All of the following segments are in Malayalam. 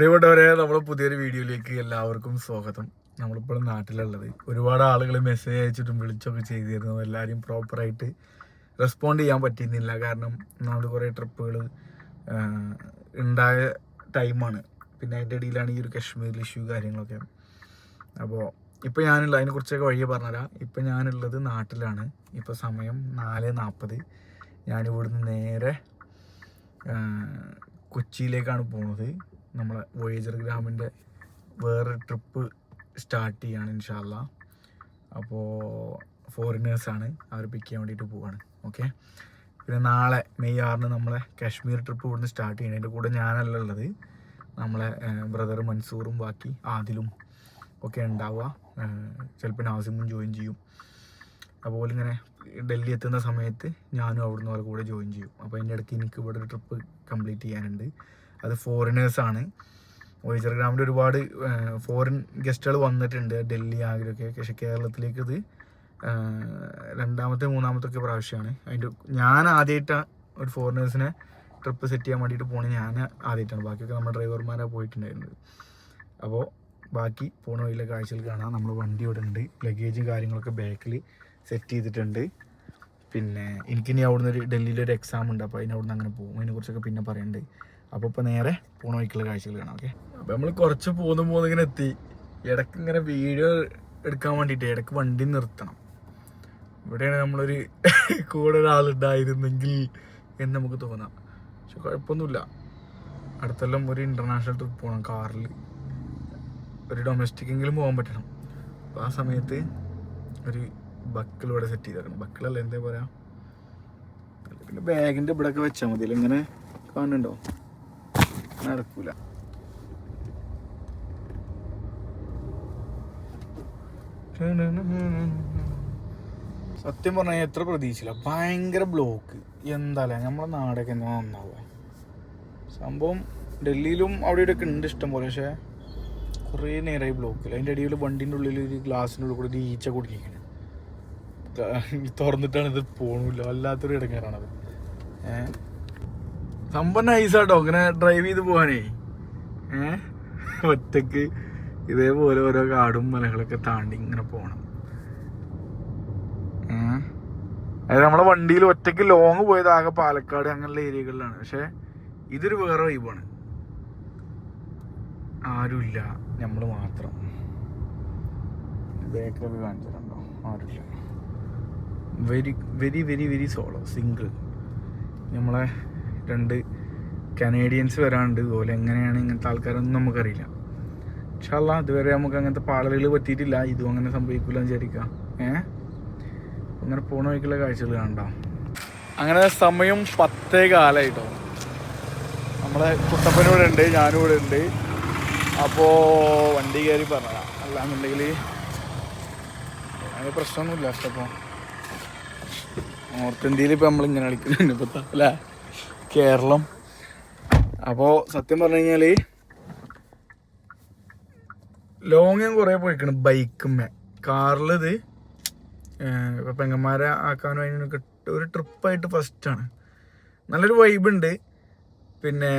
പ്രിയപ്പെട്ടവരെ നമ്മൾ പുതിയൊരു വീഡിയോയിലേക്ക് എല്ലാവർക്കും സ്വാഗതം. നമ്മളിപ്പോഴും നാട്ടിലുള്ളത്. ഒരുപാട് ആളുകൾ മെസ്സേജ് അയച്ചിട്ടും വിളിച്ചൊക്കെ ചെയ്തിരുന്നു. എല്ലാവരും പ്രോപ്പറായിട്ട് റെസ്പോണ്ട് ചെയ്യാൻ പറ്റിയിരുന്നില്ല. കാരണം നമ്മൾ കുറേ ട്രിപ്പുകൾ ഉണ്ടായ ടൈമാണ് പിന്നെ അതിന്റെ ഇടയിലാണ് ഈ ഒരു കശ്മീരിൽ ഇഷ്യൂ കാര്യങ്ങളൊക്കെ. അപ്പോൾ ഇപ്പോൾ ഞാനുള്ള അതിനെക്കുറിച്ചൊക്കെ വഴിയെ പറഞ്ഞുതരാം. ഇപ്പോൾ ഞാനുള്ളത് നാട്ടിലാണ്. ഇപ്പോൾ സമയം നാല് നാൽപ്പത് ഞാനിവിടുന്ന് നേരെ കൊച്ചിയിലേക്കാണ് പോകുന്നത് നമ്മളെ വോയേജർ ഗ്രാമിന്റെ വേറെ ട്രിപ്പ് സ്റ്റാർട്ട് ചെയ്യാണ് ഇൻഷാല്ല അപ്പോൾ ഫോറിനേഴ്സാണ് അവർ പിക്ക് ചെയ്യാൻ വേണ്ടിയിട്ട് പോവാണ്. ഓക്കെ പിന്നെ നാളെ മെയ് ആറിന് നമ്മളെ കാശ്മീർ ട്രിപ്പ് ഇവിടുന്ന് സ്റ്റാർട്ട് ചെയ്യണം. അതിന്റെ കൂടെ ഞാനല്ല ഉള്ളത്. നമ്മളെ ബ്രദർ മൻസൂറും ബാക്കി ആദിലും ഒക്കെ ഉണ്ടാവുക. ചിലപ്പോൾ നാസിമും ജോയിൻ ചെയ്യും. അതുപോലെ ഇങ്ങനെ ഡൽഹി എത്തുന്ന സമയത്ത് ഞാനും അവിടുന്ന് അവരുടെ കൂടെ ജോയിൻ ചെയ്യും. അപ്പോൾ അതിന്റെ ഇടയ്ക്ക് എനിക്ക് ഇവിടെ ഒരു ട്രിപ്പ് കംപ്ലീറ്റ് ചെയ്യാനുണ്ട്. അത് ഫോറിനേഴ്സാണ് വോയിച്ചർ ഗ്രാമിൽ ഒരുപാട് ഫോറിൻ ഗസ്റ്റുകൾ വന്നിട്ടുണ്ട്. ഡൽഹി ആഗ്രയൊക്കെ പക്ഷേ കേരളത്തിലേക്ക് ഇത് രണ്ടാമത്തെ മൂന്നാമത്തെ ഒക്കെ പ്രാവശ്യമാണ് അതിന്റെ ഞാൻ ആദ്യമായിട്ടാണ് ഒരു ഫോറിനേഴ്സിനെ ട്രിപ്പ് സെറ്റ് ചെയ്യാൻ വേണ്ടിയിട്ട് പോണത് ഞാൻ ആദ്യമായിട്ടാണ് ബാക്കിയൊക്കെ നമ്മുടെ ഡ്രൈവർമാരാണ് പോയിട്ടുണ്ടായിരുന്നത്. അപ്പോൾ ബാക്കി പോണ വഴിയിലെ കാഴ്ചകൾ കാണാം. നമ്മൾ വണ്ടി ഇവിടെ ഉണ്ട്. ലഗേജും കാര്യങ്ങളൊക്കെ ബാക്കിൽ സെറ്റ് ചെയ്തിട്ടുണ്ട്. പിന്നെ എനിക്കിനി അവിടുന്ന് ഒരു ഡൽഹിയിലൊരു എക്സാം ഉണ്ട്. അപ്പോൾ അതിന് അവിടുന്ന് അങ്ങനെ പോകും. അതിനെക്കുറിച്ചൊക്കെ പിന്നെ പറയുന്നുണ്ട് അപ്പോൾ ഇപ്പോൾ നേരെ പോണ വഴിക്കുള്ള കാഴ്ചകൾ കാണാം ഓക്കെ അപ്പോൾ നമ്മൾ കുറച്ച് പോന്നു പോന്ന് ഇങ്ങനെ എത്തി. ഇടയ്ക്ക് ഇങ്ങനെ വീഡിയോ എടുക്കാൻ വേണ്ടിയിട്ട് ഇടയ്ക്ക് വണ്ടി നിർത്തണം. ഇവിടെയാണ് നമ്മളൊരു കൂടെ ഒരാളുണ്ടായിരുന്നെങ്കിൽ എന്ന് നമുക്ക് തോന്നാം. പക്ഷെ കുഴപ്പമൊന്നുമില്ല. അടുത്തെല്ലാം ഒരു ഇന്റർനാഷണൽ ട്രിപ്പ് പോകണം കാറിൽ ഒരു ഡൊമസ്റ്റിക് എങ്കിലും പോകാൻ പറ്റണം. അപ്പോൾ ആ സമയത്ത് ഒരു ബക്കിൾ ഇവിടെ സെറ്റ് ചെയ്തേക്കണം. ബക്കിളല്ല എന്താ പറയാ? പിന്നെ ബാഗിന്റെ ഇവിടെ ഒക്കെ വെച്ചാൽ മതി. ഇങ്ങനെ കാണുന്നുണ്ടോ? നടക്കൂല. സത്യം പറഞ്ഞാൽ എത്ര പ്രതീക്ഷയില്ല ഭയങ്കര ബ്ലോക്ക് എന്താല്ലേ നമ്മുടെ നാടൊക്കെ എന്നാ നന്നാവുക. സംഭവം ഡൽഹിയിലും അവിടെ ഇവിടെയൊക്കെ ഉണ്ട് ഇഷ്ടം പോലെ പക്ഷേ കുറേ നേരമായി ബ്ലോക്കിൽ അതിന്റെ ഇടയിൽ വണ്ടീന്റെ ഉള്ളിൽ ഒരു ഗ്ലാസിന്റെ ഉള്ളിൽ കൂടെ ഈച്ച കുടിക്കണം തുറന്നിട്ടാണ് ഇത് പോണില്ല. വല്ലാത്തൊരു ഇടങ്ങാറാണത്. ഏഹ് സംഭവം നൈസാട്ടോ ഇങ്ങനെ ഡ്രൈവ് ചെയ്ത് പോകാനേ ഏഹ് ഒറ്റയ്ക്ക് ഇതേപോലെ ഓരോ കാടും മലകളൊക്കെ താണ്ടി ഇങ്ങനെ പോകണം അതായത് നമ്മളെ വണ്ടിയിൽ ഒറ്റയ്ക്ക് ലോങ് പോയത് ആകെ പാലക്കാട് അങ്ങനെയുള്ള ഏരിയകളിലാണ്. പക്ഷെ ഇതൊരു വേറെ വൈബാണ് ആരുമില്ല. നമ്മൾ മാത്രം. ബേക്കറി കാണിച്ചിട്ടുണ്ടോ? ആരുമില്ല. Very very very very solo single നമ്മളെ രണ്ട് കനേഡിയൻസ് വരാണ്ട് അതുപോലെ എങ്ങനെയാണ് ഇങ്ങനത്തെ ആൾക്കാരൊന്നും നമുക്കറിയില്ല. ഇൻഷാല്ല ഇതുവരെ നമുക്ക് അങ്ങനത്തെ പാളലുകൾ പറ്റിയിട്ടില്ല. ഇതും അങ്ങനെ സംഭവിക്കില്ല എന്ന് ഏ? അങ്ങനെ പോണ വഴിക്കുള്ള കാഴ്ചകൾ കണ്ടോ അങ്ങനെ സമയം പത്തേ കാലായിട്ടോ. നമ്മളെ കുട്ടപ്പനും ഇവിടെ ഉണ്ട് ഞാനും ഇവിടെ ഉണ്ട്. അപ്പോൾ വണ്ടി കയറി പറഞ്ഞ അല്ലാന്നുണ്ടെങ്കിൽ അങ്ങനെ പ്രശ്നമൊന്നുമില്ല അപ്പോൾ നോർത്ത് ഇന്ത്യയിൽ ഇപ്പോൾ നമ്മൾ ഇങ്ങനെ കളിക്കുന്നുണ്ട് ഇപ്പോൾ അല്ലേ? കേരളം. അപ്പോൾ സത്യം പറഞ്ഞു കഴിഞ്ഞാൽ ലോങ് ഞാൻ കുറേ പോയിക്കണം. ബൈക്കുമ്മേ കാറിലത് ഇപ്പം പെങ്ങന്മാരെ ആക്കാനും അതിനൊക്കെ ഒരു ട്രിപ്പായിട്ട് ഫസ്റ്റാണ് നല്ലൊരു വൈബ് ഉണ്ട്. പിന്നെ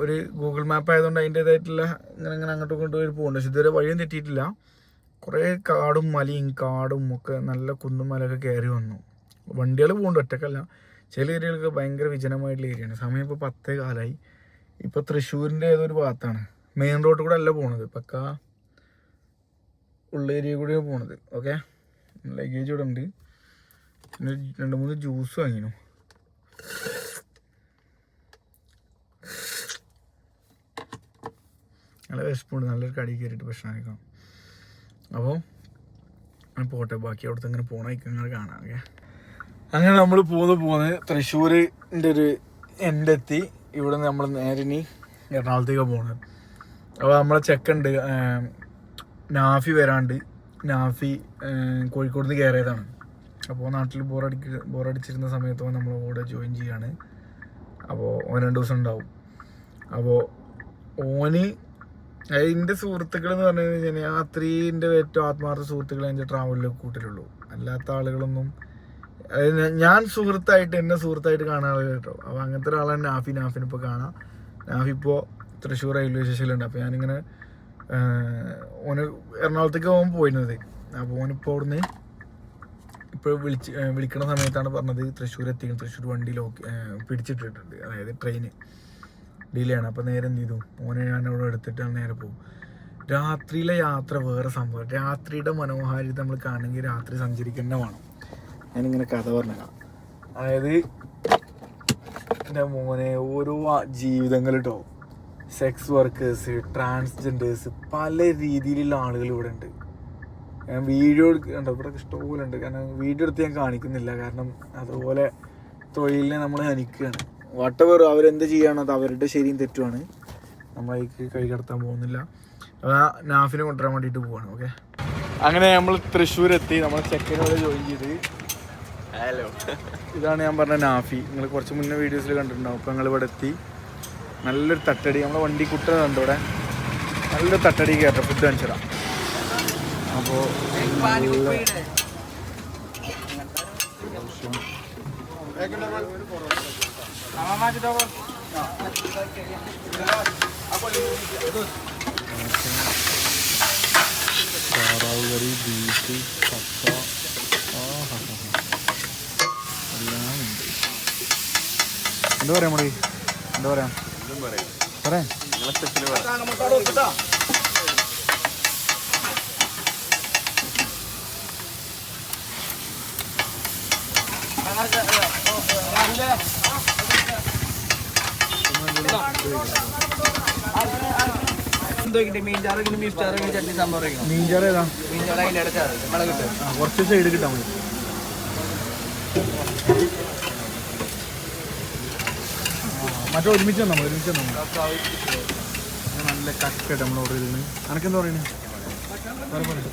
ഒരു ഗൂഗിൾ മാപ്പ് ആയതുകൊണ്ട് അതിന്റേതായിട്ടുള്ള ഇങ്ങനെ ഇങ്ങനെ അങ്ങോട്ടും ഇങ്ങോട്ടും ഒരു പോകുന്നുണ്ട് പക്ഷെ ഇതുവരെ വഴിയും തെറ്റിയിട്ടില്ല. കുറേ കാടും മലയും കാടും ഒക്കെ നല്ല കുന്നും മലയൊക്കെ കയറി വന്നു. വണ്ടികൾ പോകുന്നുണ്ട് ഒറ്റക്കല്ല. ചില ഏരിയകളൊക്കെ ഭയങ്കര വിജനമായിട്ടുള്ള ഏരിയയാണ്. സമയം ഇപ്പോൾ പത്തേ കാലമായി ഇപ്പോൾ തൃശ്ശൂരിന്റെ ഏതൊരു ഭാഗത്താണ്? മെയിൻ റോഡ് കൂടെ അല്ല പോണത് പക്ക ഉള്ള ഏരിയ കൂടെയാണ് പോണത്. ഓക്കെ ലഗേജ് ഇവിടെ ഉണ്ട്. പിന്നെ രണ്ട് മൂന്ന് ജ്യൂസ് വാങ്ങിനു. നല്ല വിശപ്പുണ്ട്. നല്ലൊരു കടി കയറിയിട്ട് ഭക്ഷണം കഴിക്കണം അപ്പോൾ പോട്ടെ. ബാക്കി അവിടുത്തെ ഇങ്ങനെ ഇങ്ങനെ കാണാം. ഓക്കെ അങ്ങനെ നമ്മൾ പോന്ന് പോന്ന് തൃശ്ശൂരിന്റെ ഒരു എൻഡെത്തി ഇവിടെ നിന്ന് നമ്മൾ നേരെ ഇനി എറണാകുളത്തേക്ക് പോണത് അപ്പോൾ നമ്മളെ ചെക്കുണ്ട് നാഫി വരാണ്ട്. നാഫി കോഴിക്കോട് നിന്ന് കയറിയതാണ് അപ്പോൾ നാട്ടിൽ ബോറടിക്ക ബോറടിച്ചിരുന്ന സമയത്ത് നമ്മൾ കൂടെ ജോയിൻ ചെയ്യാണ്. അപ്പോൾ ഓൻ രണ്ട് ദിവസം ഉണ്ടാവും. അപ്പോൾ ഓന് എന്റെ സുഹൃത്തുക്കൾ എന്ന് പറഞ്ഞു കഴിഞ്ഞാൽ ആ ഏറ്റവും ആത്മാർത്ഥ സുഹൃത്തുക്കൾ എന്റെ ട്രാവലിൽ കൂട്ടിലുള്ളൂ. അല്ലാത്ത ആളുകളൊന്നും ഞാൻ- സുഹൃത്തായിട്ട് എന്നെ സുഹൃത്തായിട്ട് കാണാൻ കേട്ടോ. അപ്പോൾ അങ്ങനത്തെ ഒരാളാണ് നാഫി നാഫിനെ ഇപ്പോൾ കാണാം. നാഫി ഇപ്പോൾ തൃശ്ശൂർ റെയിൽവേ സ്റ്റേഷനിലുണ്ട്. അപ്പോൾ ഞാനിങ്ങനെ ഓന് എറണാകുളത്തേക്ക് പോകാൻ പോയിരുന്നത് അപ്പോൾ ഓനിപ്പോൾ അവിടുന്ന് ഇപ്പോൾ വിളിച്ച് വിളിക്കുന്ന സമയത്താണ് പറഞ്ഞത് തൃശ്ശൂർ എത്തിക്കണം തൃശ്ശൂർ വണ്ടി ലോക്ക് പിടിച്ചിട്ടിട്ടുണ്ട്. അതായത് ട്രെയിന് ഡിലേ ആണ്. അപ്പോൾ നേരെ എന്ത് ചെയ്തു? ഓനെ ഞാൻ അവിടെ എടുത്തിട്ടാണ് നേരെ പോകും രാത്രിയിലെ യാത്ര വേറെ സംഭവം. രാത്രിയുടെ മനോഹാരിത നമ്മൾ കാണണമെങ്കിൽ രാത്രി സഞ്ചരിക്കുന്ന വേണം. ഞാനിങ്ങനെ കഥ പറഞ്ഞു അതായത് എന്റെ മോനെ ഓരോ ജീവിതങ്ങൾ കേട്ടോ സെക്സ് വർക്കേഴ്സ് ട്രാൻസ്ജെൻഡേഴ്സ് പല രീതിയിലുള്ള ആളുകൾ ഇവിടെ ഉണ്ട്. ഞാൻ വീഡിയോ എടുക്കുന്നുണ്ട് ഇവിടെ ഇഷ്ടംപോലെ ഉണ്ട് കാരണം വീഡിയോ എടുത്ത് ഞാൻ കാണിക്കുന്നില്ല. കാരണം അതുപോലെ തൊഴിലിനെ നമ്മൾ ഹനിക്കുകയാണ്. വട്ടവർ അവരെന്ത് ചെയ്യണം അത് അവരുടെ ശരിയും തെറ്റുമാണ്. നമ്മളേക്ക് കൈ കടത്താൻ പോകുന്നില്ല. നാഫിനെ കൊണ്ടുവരാൻ വേണ്ടിയിട്ട് പോവാണ്. ഓക്കെ അങ്ങനെ നമ്മൾ തൃശ്ശൂർ എത്തി നമ്മൾ ചെക്കനോട് ജോയിൻ ചെയ്ത് ഹലോ ഇതാണ് ഞാൻ പറഞ്ഞ നാഫി. നിങ്ങൾ കുറച്ച് മുന്നേ വീഡിയോസിൽ കണ്ടിട്ടുണ്ടാവും. അപ്പോൾ ഞങ്ങൾ ഇവിടെ എത്തി. നല്ലൊരു തട്ടടി. നമ്മളെ വണ്ടി കുട്ട കണ്ടു ഇവിടെ. നല്ലൊരു തട്ടടി കയറട്ടെ ഫുഡ് കാണിച്ചതാ അപ്പോൾ താറാവ് കറി ബീഫ് കപ്പ ആഹാ എല്ലാം ഉണ്ട് എന്താ പറയാ മുടി എന്താ പറയാ? പറയാ. മീൻചാറ് ഏതാ? കുറച്ച് സൈഡ് കിട്ടാൻ മതി മറ്റേ ഒരുമിച്ച് നമ്മൾ ഒരുമിച്ച് നമ്മൾ നല്ല കക്കട്ട് നമ്മൾ ഓർഡർ ചെയ്തിരുന്നു. അനക്കെന്താ പറയുന്നത് വേറെ പറയട്ടെ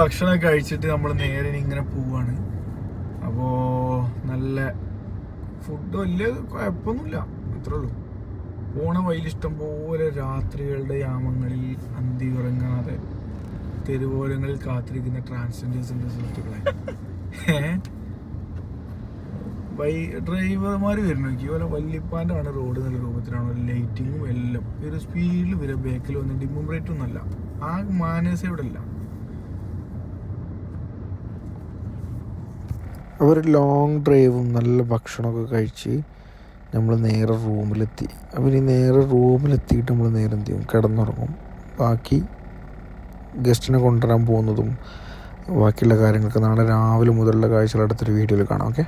ഭക്ഷണമൊക്കെ കഴിച്ചിട്ട് നമ്മൾ നേരെ ഇങ്ങനെ പോവാണ്. അപ്പോൾ നല്ല ഫുഡ് വലിയ കുഴപ്പമൊന്നുമില്ല അത്രേ ഉള്ളൂ. പോണ വഴിയിൽ ഇഷ്ടം പോലെ രാത്രികളുടെ യാമങ്ങളിൽ അന്തി ഉറങ്ങാതെ തെരുവോരങ്ങളിൽ കാത്തിരിക്കുന്ന ട്രാൻസ്ജെൻഡേഴ്സിന്റെ സുഹൃത്തുക്കളെ? വൈ ഡ്രൈവർമാർ വരുന്നു നോക്കി പോലെ വല്യപ്പാന്റെ ആണ് റോഡ് നല്ല രൂപത്തിലാണ് ലൈറ്റിങ്ങും എല്ലാം. ഒരു സ്പീഡിൽ വരെ ബേക്കിൽ വന്ന് ഡിമ്മും ബ്രൈറ്റും ഒന്നല്ല ആ മാനേഴ്സ് ഇവിടെ ഇല്ല അവർ ലോങ് ഡ്രൈവും നല്ല ഭക്ഷണമൊക്കെ കഴിച്ച് നമ്മൾ നേരെ റൂമിലെത്തി. ഇനി നേരെ റൂമിലെത്തിയിട്ട് നമ്മൾ നേരെ എന്ത് ചെയ്യും? കിടന്നുറങ്ങും. ബാക്കി ഗസ്റ്റിനെ കൊണ്ടുവരാൻ പോകുന്നതും ബാക്കിയുള്ള കാര്യങ്ങളൊക്കെ നാളെ രാവിലെ മുതലുള്ള കാഴ്ചകൾ അടുത്തൊരു വീഡിയോയിൽ കാണാം. ഓക്കെ